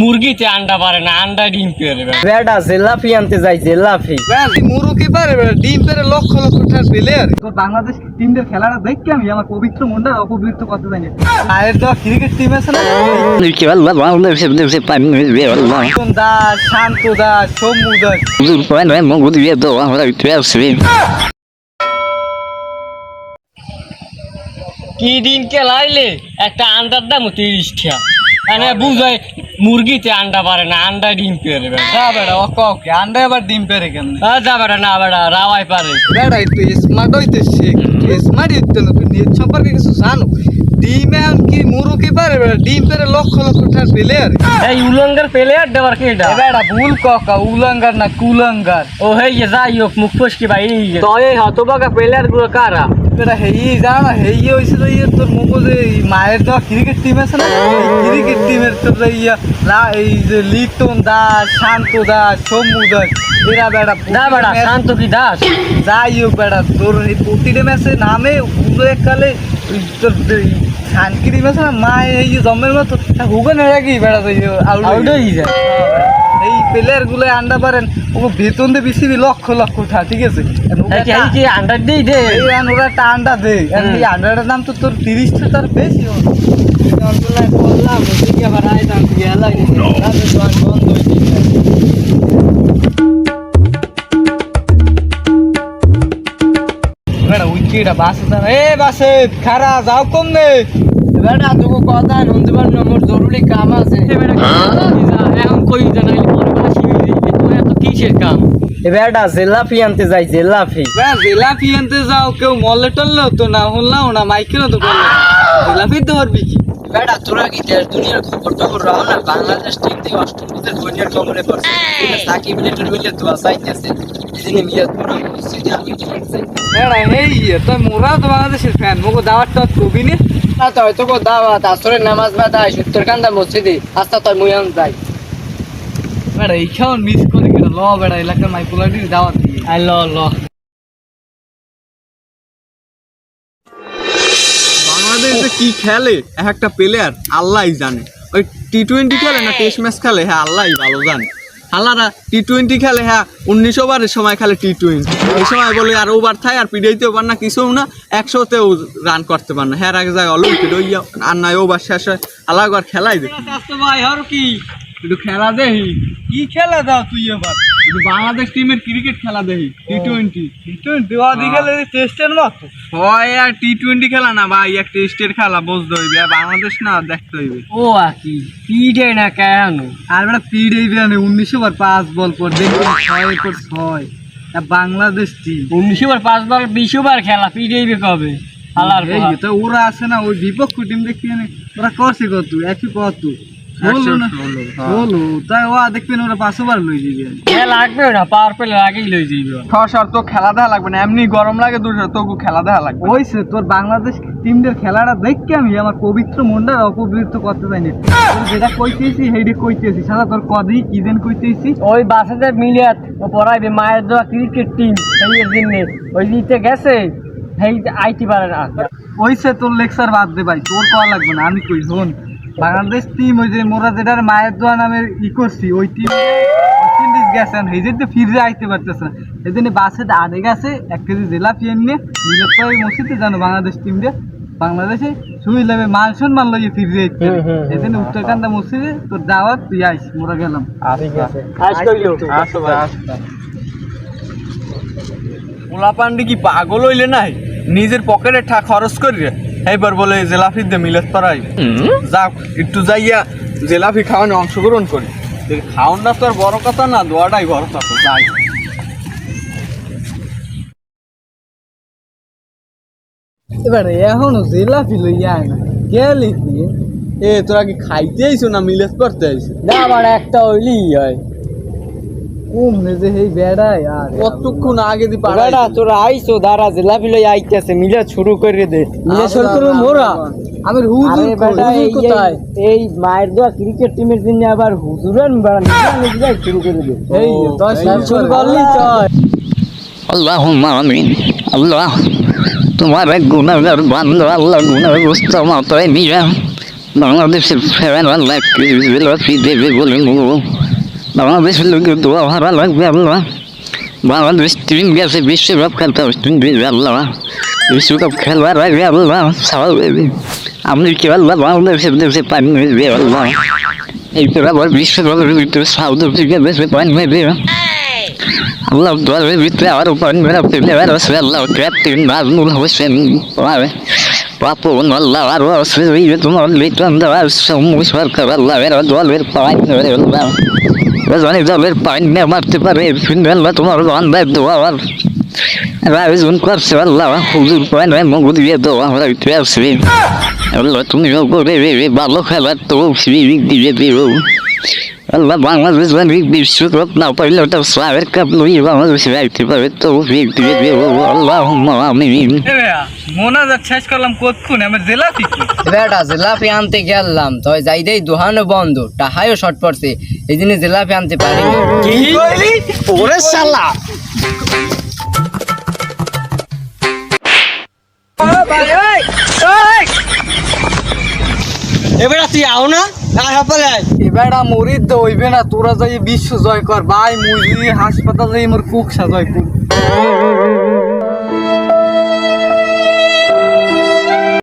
মুরগিতে আন্ডা পারে না আন্ডা ডিম পেয়ে বেটা জেলাপি আনতে যাই জেলাপি মুরু কি পারে ডিম পেরে লক্ষ লক্ষ টাকার প্লেয়ার তো বাংলাদেশ টিমের খেলাটা দেখকে আমি আমার পবিত্র মনটা অপবিত্র করতে জানি আয়ের তো ক্রিকেট টিম আছে না? শান্ত দাস সৌম্য দাস। কি দিন খেলাইলে একটা আন্ডার দাম তিরিশ টাকা মানে বুঝায় মুরগিতে আন্ডা পারে না আন্ডা ডিম পেয়ে যা বেড়া ওকে ওকে। আন্ডা আবার ডিম পেরে কেন? যা বেটা না বেটা রাওয়াই পারে। বেড়া একটু স্মার্ট হইতে শেখ। স্মার্ট হইতে না তুই নেট সম্পর্কে কিছু জানো? ডিমে কি মুরু কি পারে বেড়া? ডিম পেরে লক্ষ লক্ষ টাকার প্লেয়ার এই উলঙ্গার পেলে দেবার কে এটা? বেড়া ভুল কাকা উলঙ্গার না কুলঙ্গার। ও হে ইয়ে যাই হোক মুখ ফসকি ভাই তো এই হতবাগা প্লেয়ারগুলো কারা? বেটা হেই জানো না হেই হয়েছিল ইয়ে তোর মুখে এই মায়ের দেওয়া ক্রিকেট টিম আছে না? ক্রিকেট টিমের তোর যে ইয়া লা এই যে লিটন দাস শান্ত দাস সৌম্য দাস এরা বেড়া না বেটা শান্ত কি দাস? যাই হোক বেড়া তোর এই প্রতিটা ম্যাচে নামে উলো এককালে তোর শানকিরি ম্যাচে না মা এই যে জন্মের মতো হুগে নেড়া কি বেড়া তো আউট আউট হয়ে যায় এই প্লেয়ারগুলো আন্ডা পারেন ও বেতন দিয়ে বেশি লক্ষ লক্ষ টাকা ঠিক আছে? এই কি- আন্ডার দেই দে। এই আন ওরা একটা আন্ডা দে আর এই আন্ডাটার দাম তো তোর তিরিশ টাকা তার বেশি। আবার উইকেটা বাসে এ বাসে খারা যাও কম নে বেটা তোকে কথা শুনতে মোর জরুরি কাম আছে। এখন কই জানাই পরে বাসি দিবে তো এত কিসের কাম বেটা জেলাপি আনতে যাই জেলাপি জিলাপি আনতে যাও কেউ মলে টললেও তো না শুনলাম না মাইকেরও তো বলল জিলাপি তো হরবি কি? বেটা তোরা কি দেশ দুনিয়ার খবর টবর রাও না? বাংলাদেশ টিম বন্যার পড়ছে। সাকিব তো মিয়াদ পুরো আমি বেটা ইয়ে তো মোরা তো বাংলাদেশের ফ্যান মোকে দাওয়াত টাওয়াত কবি নে? না তো হয়তো কো দাওয়াত আসরের নামাজ বাদায় সত্তরকান্দা মসজিদে আস্তা তোর মুয়ান যাই বেটা মিস ল বেটা এলাকার দাওয়াত দিয়ে। আই ল ল। বাংলাদেশে কি খেলে? এক একটা প্লেয়ার আল্লাহই জানে। ওই টি টোয়েন্টি খেলে না টেস্ট ম্যাচ খেলে? হ্যাঁ আল্লাহই ভালো জানে। আল্লাহরা টি টোয়েন্টি খেলে? হ্যাঁ উনিশ ওভারের সময় খেলে টি টোয়েন্টি এই সময় বলে আর ওভার থাকে আর পিড়াইতেও পার না কিছু না একশোতেও রান করতে পার না। হ্যাঁ আগে যায় অলিম্পিড ওই আর নয় ওভার শেষ হয়। আল্লাহ আর খেলাই দে ভাই হর কি একটু খেলা দেহি কি খেলা দাও তুই এবার? কিন্তু বাংলাদেশ টিমের ক্রিকেট খেলা দেখি টি টোয়েন্টি টি টোয়েন্টি ওদি খেলে টেস্টের মতো? হয় আর টি টোয়েন্টি খেলা না ভাই এক টেস্টের খেলা বুঝতে হইবে। আর বাংলাদেশ না দেখতে হইবে। ও আকি পিডে না কেন? আর বেটা পিড বিরানে উনিশশো বার পাঁচ বল পর দেখবেন ছয় পর ছয় আর বাংলাদেশ টিম উনিশশো বার পাঁচ বল বিশো বার খেলা পিডে কবে? এই তো ওরা আছে না ওই বিপক্ষ টিম দেখবি ওরা করছে কত একশো কত। ষোলো না। ষোলো। ষোলো তাই ও দেখবেন ওরা পাঁচশো বার লই যাবে এ লাগবে না? পাওয়ার পেলে আগেই লই যাইবে সর তো খেলা লাগবে না। এমনি গরম লাগে দুশো তো খেলা দেখা লাগবে ওইসে তোর বাংলাদেশ টিমদের খেলাটা দেখকে আমি আমার পবিত্র মনটা অপবিত্র করতে চাই না। তোর যেটা কইতেছি সেইটা কইতেছি। সারা তোর কদি কি দিন কইতেছি? ওই বাসাতে মিলিয়াত ও পড়াইবে মায়ের দেওয়া ক্রিকেট টিম জন্যে। ওই দিতে গেছে সেই আইতে পারে না ওইসে তোর লেকচার বাদ দে ভাই তোর করা লাগবে না। আমি কই শোন। বাংলাদেশ টিম ওই যে মোরা যেটার মায়ের দোয়া নামের ই করছি ওই টিম ইন্ডিজ গেছেন এই যে ফিরে আইতে পারতেছে না। এই জন্য বাসে আড়ে গেছে এক কেজি জেলা পিএন নিয়ে মিলত মসজিদে জানো বাংলাদেশ টিম রে বাংলাদেশে লেবে মান সম্মান লইয়ে ফিরে হুম, এই জন্য উত্তরকান্দা মসজিদে তোর দাওয়াত তুই আইস মোরা গেলাম। ভাই ওলা পান্ডি কি পাগল হইলে নাই? নিজের পকেটে ঠা খরচ করি রে এইবার বলে জেলাফি দে মিলেত পারাই যাক একটু যাইয়া জেলাফি খাওয়ানো অংশগ্রহণ করি। খাওয়ানটা তো আর বড় কথা না দোয়াটাই বড় কথা যাই। এবার এখনও জেলাপি লইয়া আয় না। কে লিখবি এ তোরা কি খাইতে আইছো না মিলেত করতে আইছো? না আমার একটা হইলি হয়। শুরু করে এই মায়ের দোয়া ক্রিকেট টিমের জন্য আবার হুজুরান শুরু করে আল্লাহ। তোমার এক গুণাগার বান্ধব আল্লাহ গুণার বুঝতে মাথায় নিয়ে বাংলাদেশের ফেরান আল্লাহ দেবে বলে বাংলাদেশের লোকের দোয়া ভাড়া লাগবে আল্লাহ বাংলাদেশ টিম গেছে বিশ্বকাপ খেলতে তুমি দিবে আল্লাহ বিশ্বকাপ খেলবার আগে আল্লাহ স্বাভাবিক আপনি কি আল্লাহ বাংলাদেশের দেশে পানি দেবে আল্লাহ এই করে আবার বিশ্বকাপের ভিতরে সাউথ আফ্রিকা দেশে পানি দেবে আল্লাহ দলের ভিতরে আরও পানি মেরা প্লেয়ার আছে আল্লাহ ক্যাপ্টেন নাজমুল হোসেন পাবে পাপন আল্লাহ আরও ওই যে তোমার লিটন দেওয়া সরকার আল্লাহ দলের পানি মেরে আল্লাহ পানি মেয়ে মারতে পারে ফিল্ম আল্লাহ তোমার বান্ধায় দোয়া। আর রাইজুন করছে আল্লাহ, হুজুর পানি মঙ্গল আসবে। আল্লাহ, তুমি করে ভালো খেলার তো বাংলাদেশ বিশ্বকাপ না পারে শেষ করলাম কতক্ষণ আমার বেটা জিলাপি আনতে গেলাম। তো যাই দেই দোহানো বন্ধ। টাহাইও শর্ট পড়ছে। এই জন্য জিলাপি আনতে পারিনি ওরে শালা! এবার তুই আও না? এবারটা মরিদ হইবে না, তোরা যাই বিশ্ব জয় কর। ভাই, মুরগি হাসপাতাল যাই, মোর কুকসা সাজয় কুক